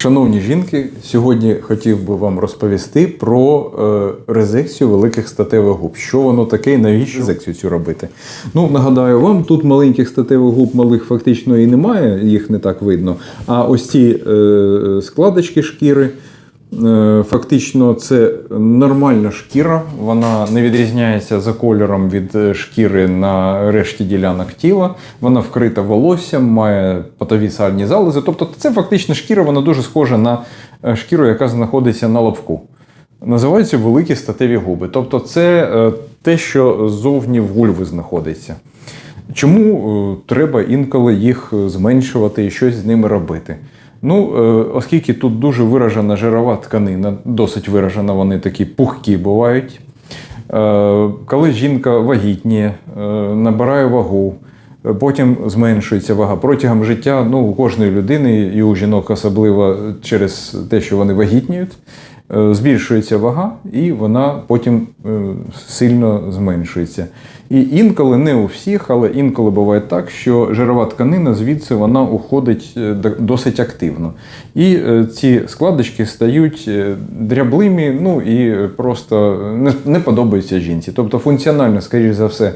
Шановні жінки, сьогодні хотів би вам розповісти про е, резекцію великих статевих губ. Що воно таке і навіщо резекцію цю робити? Ну, нагадаю вам, тут маленьких статевих губ малих фактично і немає, їх не так видно. А ось ці е, складочки шкіри. Е, Фактично, це нормальна шкіра, вона не відрізняється за кольором від е, шкіри на решті ділянок тіла. Вона вкрита волоссям, має потові сальні залози. Тобто, це фактично шкіра, вона дуже схожа на е, шкіру, яка знаходиться на лобку. Називаються великі статеві губи. Тобто, це те, що ззовні в гульви знаходиться. Чому треба інколи їх зменшувати і щось з ними робити? Ну, е, оскільки тут дуже виражена жирова тканина, досить виражена, вони такі пухкі бувають. Е, Коли жінка вагітніє, е, набирає вагу, потім зменшується вага. Протягом життя ну, у кожної людини, і у жінок особливо через те, що вони вагітніють, збільшується вага, і вона потім е, сильно зменшується. І інколи не у всіх, але інколи буває так, що жирова тканина звідси вона уходить е, досить активно. І е, ці складочки стають е, дряблими, ну і просто не подобаються жінці. Тобто функціонально, скоріш за все,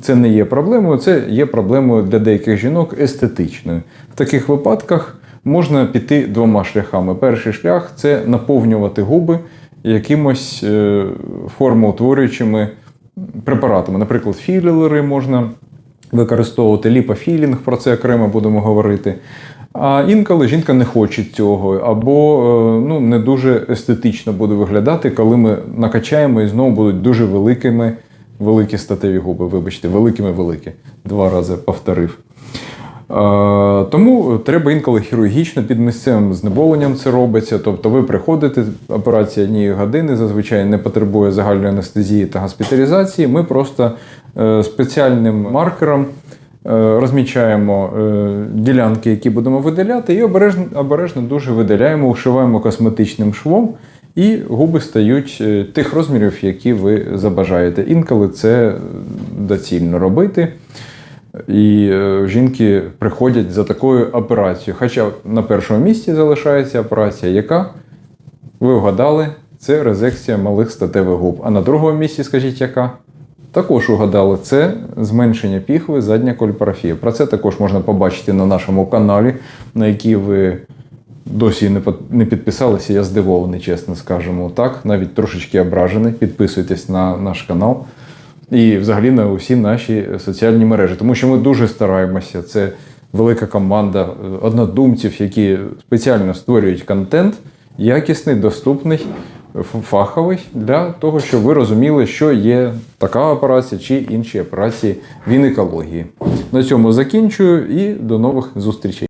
це не є проблемою, це є проблемою для деяких жінок естетичною. В таких випадках можна піти двома шляхами. Перший шлях це наповнювати губи якимось е, формоутворюючими препаратами. Наприклад, філери можна використовувати, ліпофілінг, про це окремо будемо говорити. А інколи жінка не хоче цього, або е, ну, не дуже естетично буде виглядати, коли ми накачаємо і знову будуть дуже великими великі статеві губи. Вибачте, великими великі. Два рази повторив. Е, Тому треба інколи хірургічно під місцевим знеболенням це робиться. Тобто ви приходите, операція однієї години зазвичай не потребує загальної анестезії та госпіталізації. Ми просто е, спеціальним маркером е, розмічаємо ділянки, які будемо видаляти, і обережно, обережно дуже видаляємо, ушиваємо косметичним швом. І губи стають тих розмірів, які ви забажаєте. Інколи це доцільно робити. І е, жінки приходять за такою операцією. Хоча на першому місці залишається операція, яка ви вгадали, це резекція малих статевих губ. А на другому місці, скажіть, яка? Також угадали, це зменшення піхви, задня кольпарафія. Про це також можна побачити на нашому каналі, на який ви досі не не підписалися. Я здивований, чесно скажемо так. Навіть трошечки ображений. Підписуйтесь на наш канал і взагалі на усі наші соціальні мережі, тому що ми дуже стараємося. Це велика команда е, однодумців, які спеціально створюють контент, якісний, доступний, фаховий для того, щоб ви розуміли, що є така операція чи інші операції в гінекології. На цьому закінчую і до нових зустрічей.